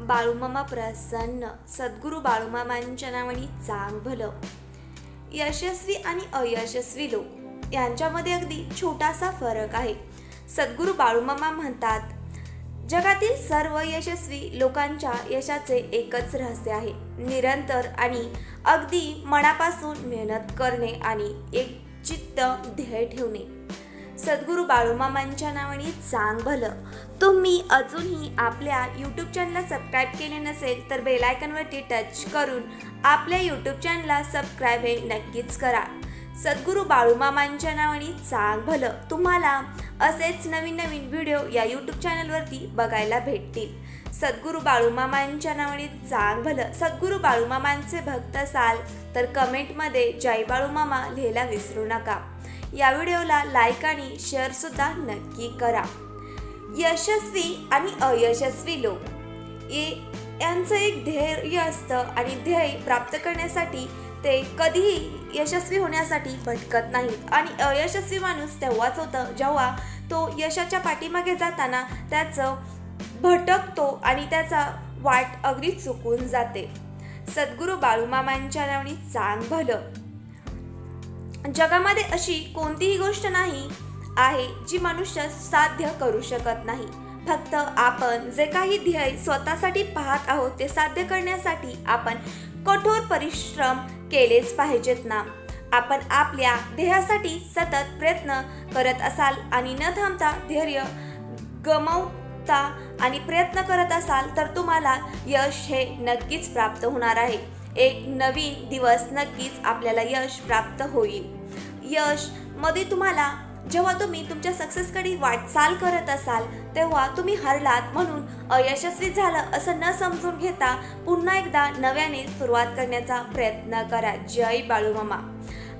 बाळूमामा प्रसन्न सद्गुरू बाळूमामांच्या नावाने चांग भलं. यशस्वी आणि अयशस्वी लोक. यांच्यामध्ये अगदी छोटासा फरक आहे. सद्गुरू बाळूमामा म्हणतात जगातील सर्व यशस्वी लोकांच्या यशाचे एकच रहस्य आहे. निरंतर आणि अगदी मनापासून मेहनत करणे आणि एक चित्त ध्येय ठेवणे. सद्गुरू बाळूमामांच्या नावाने चांग भलं. तुम्ही अजूनही आपल्या यूट्यूब चॅनलला सबस्क्राईब केले नसेल तर बेलायकनवरती टच करून आपल्या यूट्यूब चॅनलला सबस्क्राईब हे नक्कीच करा. सद्गुरू बाळूमामांच्या नावाने चांग भलं. तुम्हाला असेच नवीन नवीन व्हिडिओ या यूट्यूब चॅनलवरती बघायला भेटतील. सद्गुरू बाळूमामांच्या नावाने चांग भलं. सद्गुरू बाळूमामांचे भक्त असाल तर कमेंटमध्ये जय बाळूमामा लिहायला विसरू नका. या व्हिडिओला लाईक आणि शेअरसुद्धा नक्की करा. यशस्वी आणि अयशस्वी लोक. ये यांचं एक ध्येय असतं आणि ध्येय प्राप्त करण्यासाठी ते कधीही यशस्वी होण्यासाठी भटकत नाहीत. आणि अयशस्वी माणूस तेव्हाच होतं जेव्हा तो यशाच्या पाठीमागे जाताना त्याचं भटकतो आणि त्याचा वाट अगदी चुकून जाते. सद्गुरू बाळूमामांच्या नावनी चांग भलं. जगामध्ये अशी कोणतीही गोष्ट नाही आहे जी मनुष्य साध्य करू शकत नाही. फक्त आपण जे काही ध्येय स्वतःसाठी पाहत आहोत ते साध्य करण्यासाठी आपण कठोर परिश्रम केलेच पाहिजेत ना. आपण आपल्या ध्येयासाठी सतत प्रयत्न करत असाल आणि न थांबता धैर्य गमवता आणि प्रयत्न करत असाल तर तुम्हाला यश हे नक्कीच प्राप्त होणार आहे. एक नवीन दिवस नक्कीच आपल्याला यश प्राप्त होईल. यश. मध्ये तुम्हाला जेव्हा तुम्ही तुमच्या सक्सेसकडे वाटचाल करत असाल तेव्हा तुम्ही हरलात म्हणून अयशस्वी झालं असं न समजून घेता पुन्हा एकदा नव्याने सुरुवात करण्याचा प्रयत्न करा. जय बाळूमामा.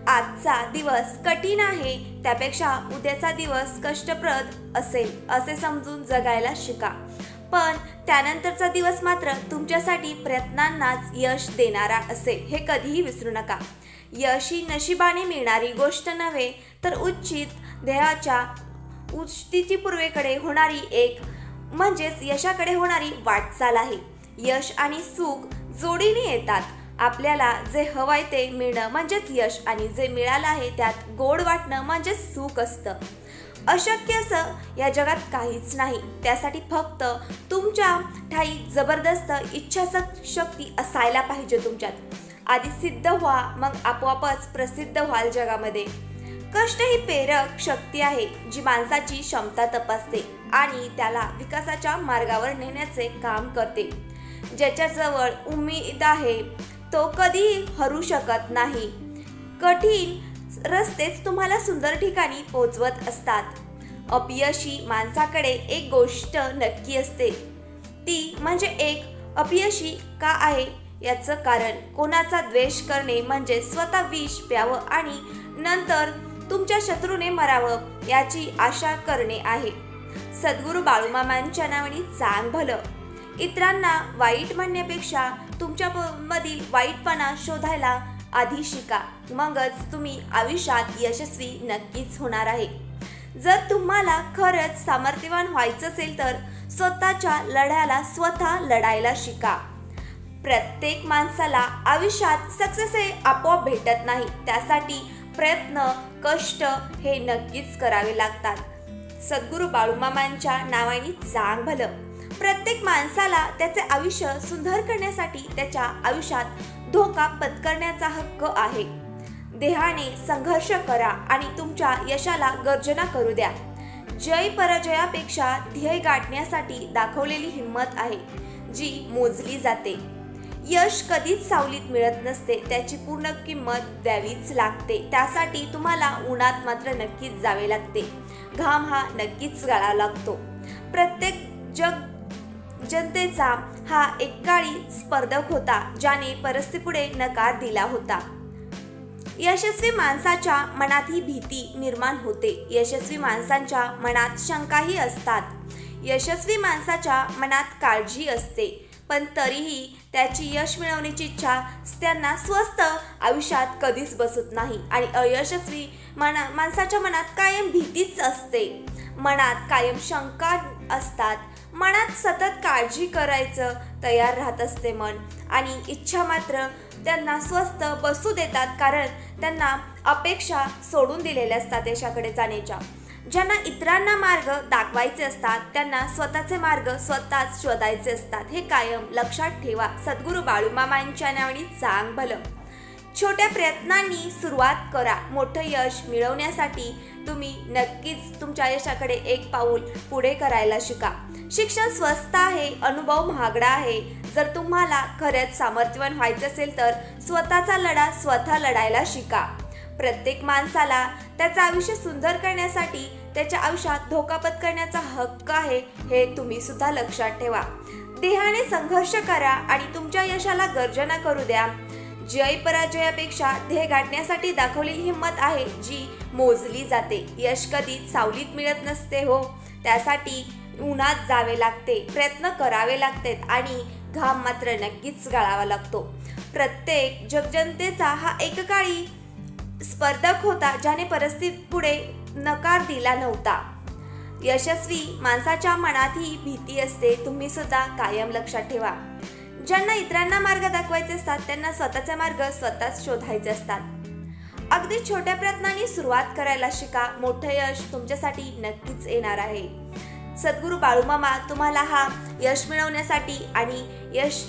आजचा दिवस कठीण आहे त्यापेक्षा उद्याचा दिवस कष्टप्रद असेल असे समजून जगायला शिका. पण त्यानंतरचा दिवस मात्र तुमच्यासाठी प्रयत्नांनाच यश देणारा असेल हे कधीही विसरू नका. यश ही नशिबाने मिळणारी गोष्ट नव्हे तर उच्चित ध्येयाच्या पूर्वेकडे होणारी एक म्हणजेच यशाकडे होणारी वाटचाल आहे. यश आणि सुख जोडीने येतात. आपल्याला जे हवंय ते मिळणं म्हणजेच यश आणि जे मिळालं आहे त्यात गोड वाटणं म्हणजेच सुख असतं. अशक्य असं या जगात काहीच नाही. त्यासाठी फक्त तुमच्या ठाई जबरदस्त इच्छाशक्ती असायला पाहिजे तुमच्यात. आधी सिद्ध व्हा मग आपोआपच प्रसिद्ध व्हाल जगामध्ये. कष्ट ही प्रेरक शक्ती आहे जी माणसाची क्षमता तपासते आणि त्याला विकासाच्या मार्गावर नेण्याचे काम करते. ज्याच्याजवळ उमेद आहे तो कधीही हरू शकत नाही. कठीण रस्तेच तुम्हाला सुंदर ठिकाणी पोचवत असतात. अपयशी माणसाकडे एक गोष्ट नक्की असते. ती म्हणजे एक अपयशी का आहे याचं कारण. कोणाचा द्वेष करणे म्हणजे स्वतः विष प्यावं आणि नंतर तुमच्या शत्रूने मरावं याची आशा करणे आहे. सद्गुरू बाळूमामांच्या नावाने चांग भलं इतरांना वाईट म्हणण्यापेक्षा तुमच्या मधील वाईटपणा शोधायला आधी शिका. मगच तुम्ही आयुष्यात यशस्वी नक्कीच होणार आहे. जर तुम्हाला खरंच सामर्थ्यवान व्हायचं असेल तर स्वतःच्या लढ्याला स्वतः लढायला शिका. प्रत्येक माणसाला आयुष्यात सक्सेस हे आपोआप भेटत नाही. त्यासाठी प्रयत्न कष्ट हे नक्कीच करावे लागतात. सद्गुरू बाळूमामांच्या नावाने चांग भलं. प्रत्येक माणसाला त्याचे आयुष्य सुंदर करण्यासाठी त्याच्या आयुष्यात धोका पत्करण्याचा हक्क आहे. देहाने संघर्ष करा आणि तुमच्या यशाला गर्जना करू द्या. जय पराजयापेक्षा ध्येय गाठण्यासाठी दाखवलेली हिंमत आहे जी मोजली जाते. यश कधीच सावलीत मिळत नसते त्याची पूर्ण किंमत द्यावीच लागते. त्यासाठी तुम्हाला उन्हात मात्र नक्कीच जावे लागते. घाम हा नक्कीच गाळावा लागतो. प्रत्येक जग जनतेचा हा एककाळी स्पर्धक होता ज्याने परिस्थितीपुढे नकार दिला होता. यशस्वी माणसाच्या मनात ही भीती निर्माण होते. यशस्वी माणसांच्या मनात शंकाही असतात. यशस्वी माणसाच्या मनात काळजी असते. पण तरीही त्याची यश मिळवण्याची इच्छा त्यांना स्वस्त आयुष्यात कधीच बसत नाही आणि अयशस्वी मना माणसाच्या मनात कायम भीतीच असते. मनात कायम शंका असतात. मनात सतत काळजी करायचं तयार राहत असते मन. आणि इच्छा मात्र त्यांना स्वस्त बसू देतात कारण त्यांना अपेक्षा सोडून दिलेल्या असतात यशाकडे जाण्याच्या. ज्यांना इतरांना मार्ग दाखवायचे असतात त्यांना स्वतःचे मार्ग स्वतःच शोधायचे असतात. हे कायम लक्षात ठेवा. सद्गुरू बाळूमामांच्या नावाने चांग भलं. छोट्या प्रयत्नांनी सुरुवात करा. मोठं यश मिळवण्यासाठी तुम्ही नक्कीच तुमच्या यशाकडे एक पाऊल पुढे करायला शिका. शिक्षण स्वस्त आहे अनुभव महागडा आहे. जर तुम्हाला खरंच सामर्थ्यवान व्हायचं असेल तर स्वतःचा लढा स्वतः लढायला शिका. प्रत्येक माणसाला त्याचं आयुष्य सुंदर करण्यासाठी त्याच्या आयुष्यात धोका पत्करण्याचा हक्क आहे हे तुम्ही सुद्धा लक्षात ठेवा. देहाने संघर्ष करा आणि तुमच्या यशाला गर्जना करू द्या. जय पराजयापेक्षा ध्येय गाठण्यासाठी दाखवलेली हिंमत आहे जी मोजली जाते. यश कधीच सावलीत मिळत नसते हो. त्यासाठी उन्हात जावे लागते प्रयत्न करावे लागतात आणि घाम मात्र नक्कीच गाळावा लागतो. प्रत्येक जगजनतेचा हा एककाळी स्पर्धक होता ज्याने परिस्थिती पुढे नकार दिला नव्हता. यशस्वी माणसाच्या मनात ही भीती असते तुम्ही सुद्धा कायम लक्षात ठेवा. ज्यांना इतरांना मार्ग दाखवायचे असतात त्यांना स्वतःचे मार्ग स्वतःच शोधायचे असतात. अगदी छोट्या प्रयत्नांनी सुरुवात करायला शिका. मोठं यश तुमच्यासाठी नक्कीच येणार आहे. सद्गुरू बाळूमामा तुम्हाला हा यश मिळवण्यासाठी आणि यश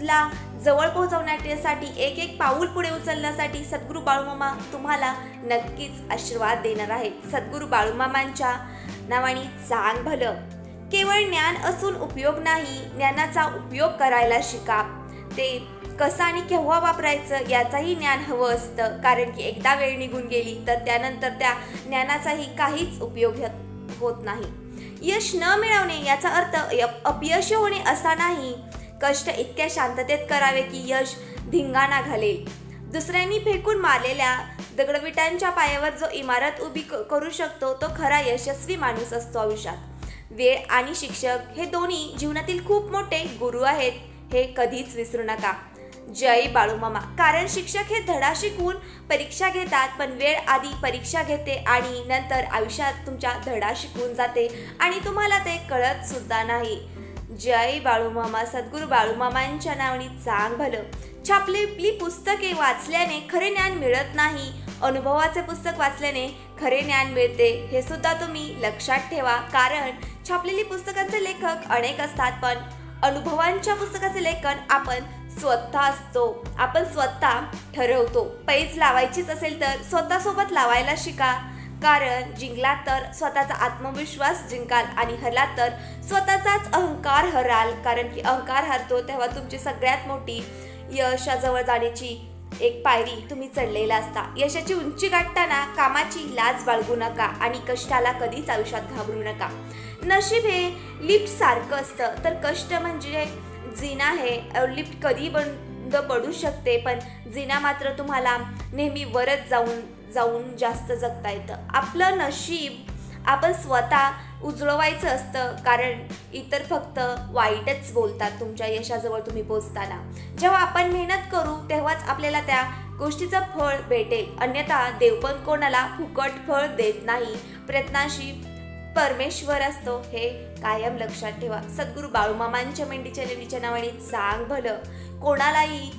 ला जवळ पोहोचवण्यासाठी एक एक पाऊल पुढे उचलण्यासाठी सद्गुरू बाळूमामा तुम्हाला नक्कीच आशीर्वाद देणार आहेत. सद्गुरू बाळूमामांच्या नावाने चांग भलं केवळ ज्ञान असून उपयोग नाही ज्ञानाचा उपयोग करायला शिका. ते कसं आणि केव्हा वापरायचं याचाही ज्ञान हवं असतं. कारण की एकदा वेळ निघून गेली तर त्यानंतर त्या ज्ञानाचाही काहीच उपयोग होत- नाही. यश न मिळवणे याचा अर्थ अपयश होणे असा नाही. कष्ट इतक्या शांततेत करावे की यश धिंगाणा घालेल. दुसऱ्यांनी फेकून मारलेल्या दगडविटांच्या पायावर जो इमारत उभी क- करू शकतो तो खरा यशस्वी माणूस असतो आयुष्यात. वेळ आणि शिक्षक हे दोन्ही जीवनातील खूप मोठे गुरु आहेत हे कधीच विसरू नका. जय बाळूमामा. कारण शिक्षक हे धडा शिकवून परीक्षा घेतात पण वेळ आधी परीक्षा घेते आणि नंतर आयुष्यात तुमच्या धडा शिकवून जाते आणि तुम्हाला ते कळत सुद्धा नाही. जय बाळूमामा. सद्गुरू बाळूमामांच्या नावाने चांग भलं छापलेली पुस्तके वाचल्याने खरे ज्ञान मिळत नाही अनुभवाचे पुस्तक वाचल्याने खरे ज्ञान मिळते. हे सुद्धा तुम्ही लक्षात ठेवा. कारण छापलेली पुस्तकांचे लेखक अनेक असतात पण अनुभवांच्या पुस्तकाचे लेखन आपण स्वतः असतो. आपण स्वतः ठरवतो. पैज लावायचीच असेल तर स्वतःसोबत लावायला शिका. कारण जिंकला तर स्वतःचा आत्मविश्वास जिंकाल आणि हरला तर स्वतःचाच अहंकार हराल. कारण की अहंकार हरतो तेव्हा तुमची सगळ्यात मोठी यशाजवळ जाण्याची एक पायरी तुम्ही चढलेला असता. यशाची उंची गाठताना कामाची लाज बाळगू नका आणि कष्टाला कधीच आयुष्यात घाबरू नका. नशीब हे लिफ्ट सारखं असतं. तर कष्ट म्हणजे जिना आहे लिफ्ट कधी बंद पडू शकते पण जिना मात्र तुम्हाला नेहमी वरच जाऊन जाऊन जास्त जगता येतं. आपलं नशीब आपण स्वतः उजळवायचं असतं कारण इतर फक्त वाईटच बोलतात तुमच्या यशाजवळ तुम्ही पोचताना. जेव्हा आपण मेहनत करू तेव्हाच आपल्याला त्या गोष्टीचं फळ भेटेल. अन्यथा देव पण कोणाला फुकट फळ देत नाही. प्रयत्नाशी परमेश्वर असतो हे कायम लक्षात ठेवा. सद्गुरू बाळूमामांच्या मेंढीच्या लेडीच्या नावाने चांग भलं. कोणालाही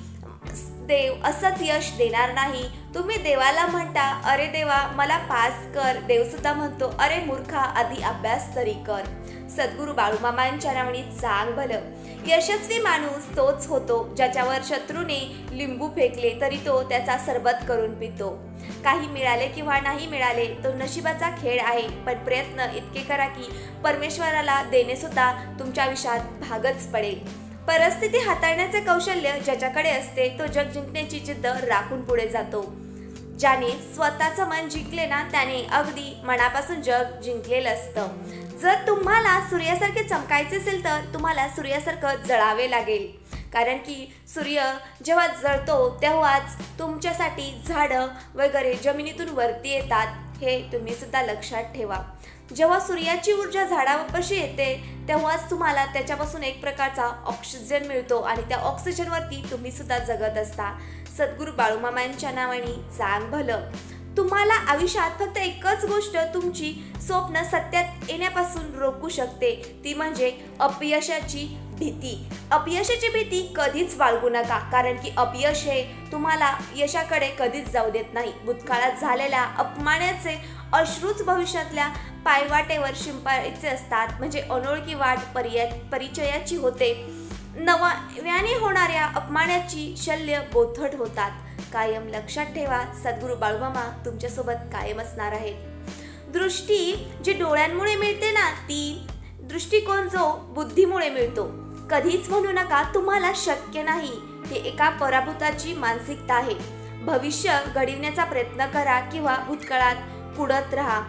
देव असंच यश देणार नाही. तुम्ही देवाला म्हणता अरे देवा मला पास कर. देवसुद्धा म्हणतो अरे मूर्खा आधी अभ्यास तरी कर. सद्गुरू बाळूमामांच्या नावाने चांग भलं. यशस्वी माणूस तोच होतो ज्याच्यावर शत्रूने लिंबू फेकले तरी तो त्याचा सरबत करून पितो. काही मिळाले किंवा नाही मिळाले तो नशिबाचा खेळ आहे. पण प्रयत्न इतके करा की परमेश्वराला देणेसुद्धा तुमच्या विषयात भागच पडेल. परिस्थिती हाताळण्याचे कौशल्य ज्याच्याकडे असते तो जग जिंकण्याची जिद्द राखून पुढे जातो. ज्याने स्वतःचं मन जिंकले ना त्याने अगदी मनापासून जग जिंकलेलं असतं. जर तुम्हाला सूर्यासारखे चमकायचे असेल तर तुम्हाला सूर्यासारखं जळावे लागेल. कारण की सूर्य जेव्हा जळतो तेव्हाच तुमच्यासाठी झाडं वगैरे जमिनीतून वरती येतात हे तुम्ही सुद्धा लक्षात ठेवा. जेव्हा सूर्याची ऊर्जा झाडापाशी येते तेव्हाच तुम्हाला त्याच्यापासून एक प्रकारचा ऑक्सिजन मिळतो आणि त्या ऑक्सिजनवरती तुम्ही सुद्धा जगत असता. सद्गुरू बाळूमामांच्या नावाने चांग भलं. तुम्हाला आयुष्यात फक्त एकच गोष्ट तुमची स्वप्न सत्यात येण्यापासून रोखू शकते. ती म्हणजे अपयशाची भीती. अपयशाची भीती कधीच बाळगू नका कारण की अपयश हे तुम्हाला यशाकडे कधीच जाऊ देत नाही. भूतकाळात झालेल्या अपमानाचे अश्रूच भविष्यातल्या पायवाटेवर शिंपायचे असतात. म्हणजे अनोळखी वाट पर्याय परिचयाची होते. नव्याने होणाऱ्या अपमानाची शल्य बोथट होतात. कायम लक्षात ठेवा सद्गुरू बाळूमामा तुमच्यासोबत कायम असणार आहेत. दृष्टी जी डोळ्यांमुळे मिळते ना ती दृष्टिकोन जो बुद्धीमुळे मिळतो. कधीच म्हणू नका तुम्हाला शक्य नाही. हे एका पराभूताची मानसिकता आहे. भविष्य घडविण्याचा प्रयत्न करा किंवा भूतकाळात कुडत राहा.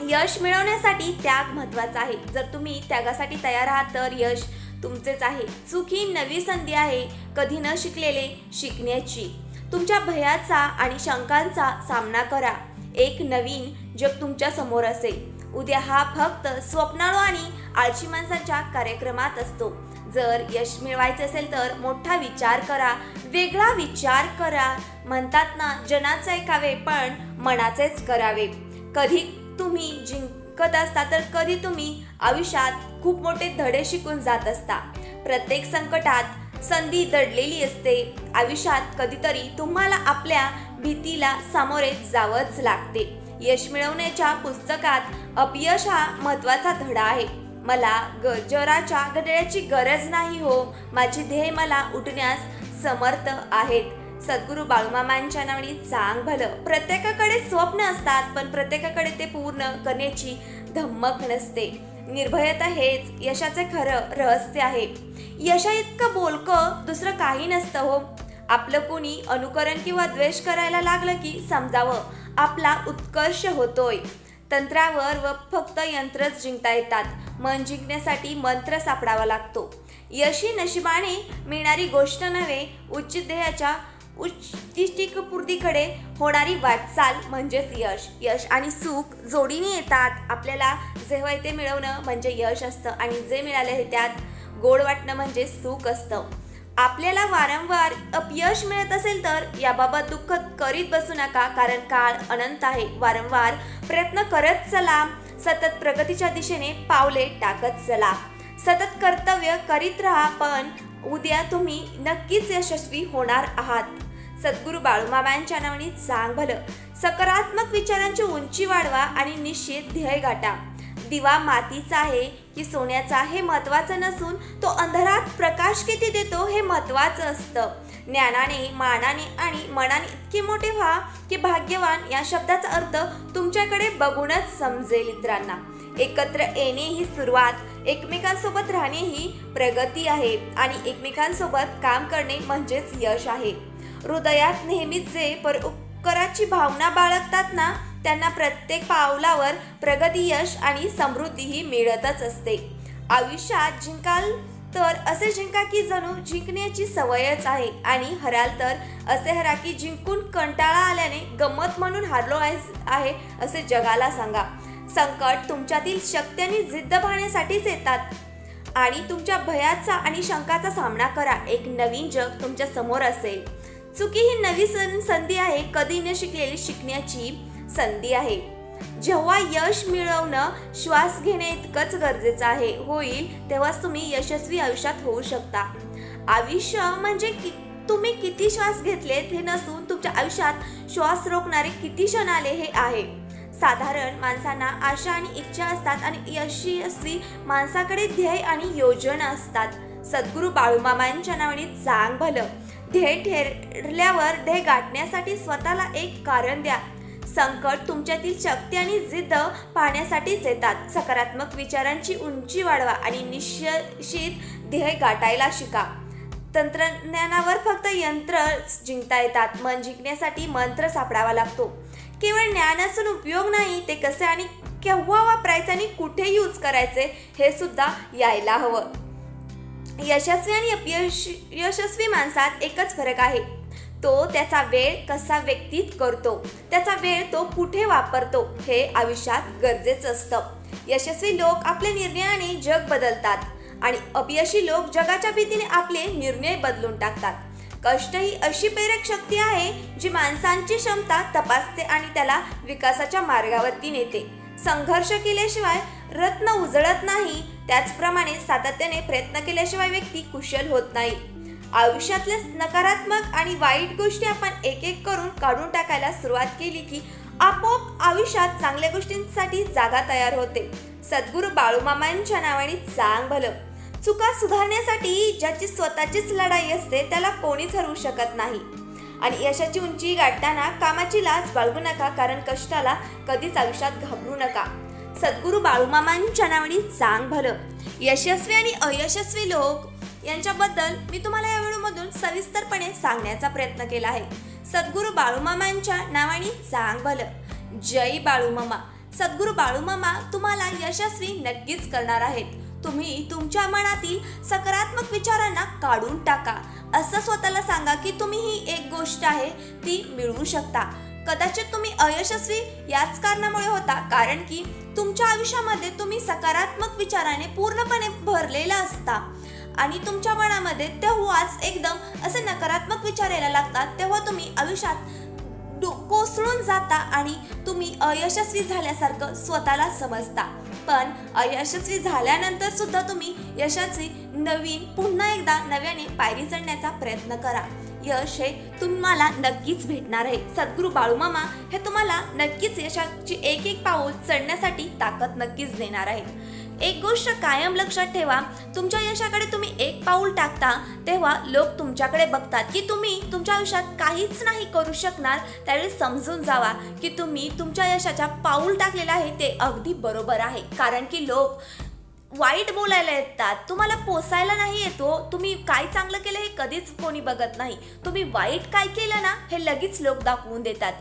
यश मिळवण्यासाठी त्याग महत्त्वाचा आहे. जर तुम्ही त्यागासाठी तयार आहात तर यश तुमचेच आहे. चूक ही नवी संधी आहे. कधी न शिकलेले शिकण्याची. तुमच्या भयाचा आणि शंकांचा सामना करा. एक नवीन जग तुमच्यासमोर असेल. उद्या हा फक्त स्वप्नाळू आणि आळशी माणसांच्या कार्यक्रमात असतो. जर यश मिळवायचे असेल तर मोठा विचार करा. वेगळा विचार करा. म्हणतात ना जनाचा एकावे पण मनाचेच करावे. कधी तुम्ही जिंकत असता तर कधी तुम्ही आयुष्यात खूप मोठे धडे शिकून जात असता. प्रत्येक संकटात संधी दडलेली असते. आयुष्यात कधीतरी तुम्हाला आपल्या भीतीला सामोरे जावंच लागते. यश मिळवण्याच्या पुस्तकात अपयश हा महत्त्वाचा धडा आहे. मला गजराच्या घड्याळ्याची गरज नाही हो. माझी ध्येय मला उठण्यास समर्थ आहेत. सद्गुरू बाळूमामांच्या नावाने चांग भलं. प्रत्येकाकडे स्वप्न असतात पण प्रत्येकाकडे ते पूर्ण करण्याची धम्मक नसते. निर्भयता हेच यशाचे खरं रहस्य आहे. यशा इतकं बोलकं दुसरं काही नसतं हो. आपलं कोणी अनुकरण किंवा द्वेष करायला लागलं की समजावं. आपला उत्कर्ष होतोय. तंत्रावर व फक्त यंत्रच जिंकता येतात. मन जिंकण्यासाठी मंत्र सापडावा लागतो. यशी नशिबाने मिळणारी गोष्ट नव्हे उच्च ध्येयाच्या उच्चिष्टिकपूर्तीकडे होणारी वाटचाल म्हणजेच यश. यश आणि सुख जोडीने येतात. आपल्याला जेव्हा ते मिळवणं म्हणजे यश असतं आणि जे मिळालं आहे त्यात गोड वाटणं म्हणजे सुख असतं. आपल्याला वारंवार अपयश मिळत असेल तर याबाबत दुःख करीत बसू नका कारण काळ अनंत आहे. वारंवार प्रयत्न करत चला. सतत प्रगतीच्या दिशेने पावले टाकत चला. सतत कर्तव्य करीत राहा पण उद्या तुम्ही नक्कीच यशस्वी होणार आहात. सद्गुरू बाळूमामांच्या नावाने चांग भलं. सकारात्मक विचारांची उंची वाढवा आणि निश्चित ध्येय गाठा. दिवा मातीचा आहे की सोन्याचा हे महत्वाचं नसून तो अंधारात प्रकाश किती देतो हे महत्वाचं असतं. ज्ञानाने मानाने आणि मनाने इतके मोठे व्हा की भाग्यवान या शब्दाचा अर्थ तुमच्याकडे बघूनच समजेल इतरांना. एकत्र येणे ही सुरुवात एकमेकांसोबत राहणे ही प्रगती आहे आणि एकमेकांसोबत काम करणे म्हणजेच यश आहे. हृदयात नेहमीच जे परोपकाराची भावना बाळगतात ना त्यांना प्रत्येक पावलावर प्रगती यश आणि समृद्धीही मिळतच असते. आयुष्यात जिंकाल तर असे जिंका की जणू जिंकण्याची सवयच आहे आणि हराल तर असे हरा की जिंकून कंटाळा आल्याने गंमत म्हणून हारलो आहे असे जगाला सांगा. संकट तुमच्यातील शक्त्यांनी जिद्द पाहण्यासाठीच येतात. आणि तुमच्या भयाचा आणि शंकाचा सामना करा. एक नवीन जग तुमच्यासमोर असेल. चुकी ही नवी सं संधी आहे कधी न शिकलेली शिकण्याची संधी आहे. जेव्हा यश मिळवणं श्वास घेणे इतकंच गरजेचं आहे होईल तेव्हाच तुम्ही यशस्वी आयुष्यात होऊ शकता. आयुष्य म्हणजे कि तुम्ही किती श्वास घेतलेत हे नसून तुमच्या आयुष्यात श्वास रोखणारे किती क्षण आले हे आहे. साधारण माणसांना आशा आणि इच्छा असतात आणि यशस्वी माणसाकडे ध्येय आणि योजना असतात. सद्गुरू बाळूमामांच्या नावाने चांग भलं. ध्येय ठेरल्यावर ध्येय गाठण्यासाठी स्वतःला एक कारण द्या. संकट तुमच्यातील शक्ती आणि जिद्द पाहण्यासाठीच येतात. सकारात्मक विचारांची उंची वाढवा आणि निश्चित ध्येय गाठायला शिका. तंत्रज्ञानावर फक्त यंत्र जिंकता येतात. मन जिंकण्यासाठी मंत्र सापडावा लागतो. केवळ ज्ञान असून उपयोग नाही ते कसे आणि केव्हा वापरायचे आणि कुठे यूज करायचे हे सुद्धा यायला हवं. यशस्वी आणि अपयश यशस्वी माणसात एकच फरक आहे. तो त्याचा वेळ कसा व्यक्तीत करतो त्याचा वेळ तो कुठे वापरतो हे आयुष्यात गरजेचं असतं. यशस्वी लोक आपल्या निर्णयाने जग बदलतात आणि अपयशी लोक जगाच्या भीतीने आपले निर्णय बदलून टाकतात. कष्ट ही अशी प्रेरक शक्ती आहे जी माणसांची क्षमता तपासते आणि त्याला विकासाच्या मार्गावरती नेते. संघर्ष केल्याशिवाय रत्न उजळत नाही त्याचप्रमाणे सातत्याने प्रयत्न केल्याशिवाय व्यक्ती कुशल होत नाही. आयुष्यातल्या नकारात्मक आणि वाईट गोष्टी आपण एक एक करून काढून टाकायला सुरुवात केली की आपोआप आयुष्यात चांगल्या गोष्टींसाठी जागा तयार होते. सद्गुरू बाळूमामांच्या नावाने चांग भलं. चुका सुधारण्यासाठी ज्याची स्वतःचीच लढाई असते त्याला कोणीच हरवू शकत नाही. आणि यशाची उंची गाठताना कामाची लाच बाळगू नका कारण कष्टाला कधीच आयुष्यात घाबरू नका. सद्गुरू बाळूमामांच्या नावाने चांग भलं. यशस्वी आणि अयशस्वी लोक यांच्याबद्दल मी तुम्हाला या व्हिडिओमधून सविस्तरपणे सांगण्याचा प्रयत्न केला आहे. सद्गुरू बाळूमामांच्या नावाने चांग भलं. जय बाळूमामा सद्गुरू बाळूमामा तुम्हाला यशस्वी नक्कीच करणार आहेत. तुम्ही तुमच्या मनातील सकारात्मक विचारांना काढून टाका. असं स्वतःला सांगा की तुम्ही ही एक गोष्ट आहे ती मिळवू शकता. कदाचित तुम्ही अयशस्वी याच कारणामुळे होता. कारण की तुमच्या आयुष्यामध्ये तुम्ही सकारात्मक विचाराने पूर्णपणे भरलेला असता. आणि तुमच्या मनामध्ये तेव्हाच एकदम असे नकारात्मक विचार यायला लागतात. तेव्हा तुम्ही आयुष्यात कोसळून जाता आणि तुम्ही अयशस्वी झाल्यासारखं स्वतःला समजता. पण अयशस्वी झाल्यानंतर सुद्धा तुम्ही यशाची नवीन पुन्हा एकदा नव्याने पायरी चढण्याचा प्रयत्न करा. यश हे तुम्हाला नक्कीच भेटणार आहे. सद्गुरू बाळूमामा हे तुम्हाला नक्कीच यशाची एक एक पाऊल चढण्यासाठी ताकद नक्कीच देणार आहेत. एक गोष्ट कायम लक्षात ठेवा तुमच्या यशाकडे तुम्ही एक पाऊल टाकता तेव्हा लोक तुमच्याकडे बघतात की तुम्ही तुमच्या आयुष्यात काहीच नाही करू शकणार. त्यावेळी समजून जावा की तुम्ही तुमच्या यशाच्या पाऊल टाकलेलं आहे ते अगदी बरोबर आहे. कारण की लोक वाईट बोलायला येतात. तुम्हाला पोसायला नाही येतो. तुम्ही काय चांगलं केलं हे कधीच कोणी बघत नाही. तुम्ही वाईट काय केलं ना हे लगेच लोक दाखवून देतात.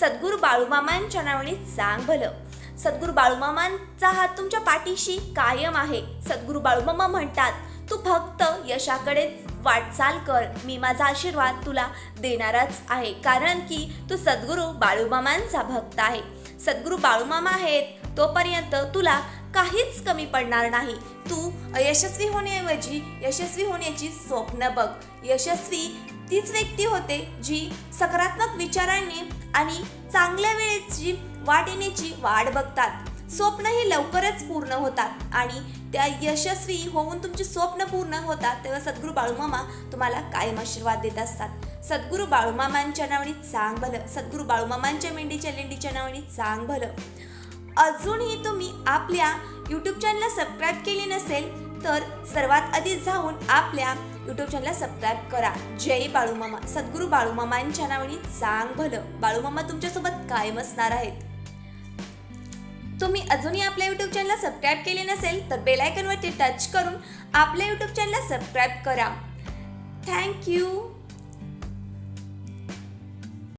सद्गुरू बाळूमामांच्या नावाने चांग भलं. सद्गुरू बाळूमामांचा हात तुमच्या पाठीशी कायम आहे. सद्गुरू बाळूमामा म्हणतात तू फक्त यशाकडे वाटचाल कर. मी माझा आशीर्वाद तुला देणारच आहे. कारण की तू सद्गुरू बाळूमामांचा भक्त आहे. सद्गुरू बाळूमामा आहेत तोपर्यंत तुला काहीच कमी पडणार नाही. तू अयशस्वी होण्याऐवजी यशस्वी होण्याची स्वप्न बघ. यशस्वी तीच व्यक्ती होते जी सकारात्मक विचारांनी आणि चांगल्या वेळेची वाट येण्याची वाट बघतात. स्वप्न ही लवकरच पूर्ण होतात आणि त्या यशस्वी होऊन तुमची स्वप्न पूर्ण होतात तेव्हा सद्गुरू बाळूमामा तुम्हाला कायम आशीर्वाद देत असतात. सद्गुरू बाळूमामांच्या नावाने चांग भलं. सद्गुरू बाळूमामांच्या मेंढीच्या लेंडीच्या नावाने चांग भलं. अजूनही तुम्ही आपल्या यूट्यूब चॅनलला सबस्क्राईब केले नसेल तर सर्वात आधी जाऊन आपल्या यूट्यूब चॅनलला सबस्क्राईब करा. जय बाळूमामा. सद्गुरू बाळूमामांच्या नावाने चांग भलं. बाळूमामा तुमच्यासोबत कायम असणार आहेत. तुम्ही अजूनही आपल्या यूट्यूब चॅनलला सबस्क्राईब केले नसेल तर बेलायकनवरती टच करून आपल्या यूट्यूब चॅनलला सबस्क्राईब करा. थँक्यू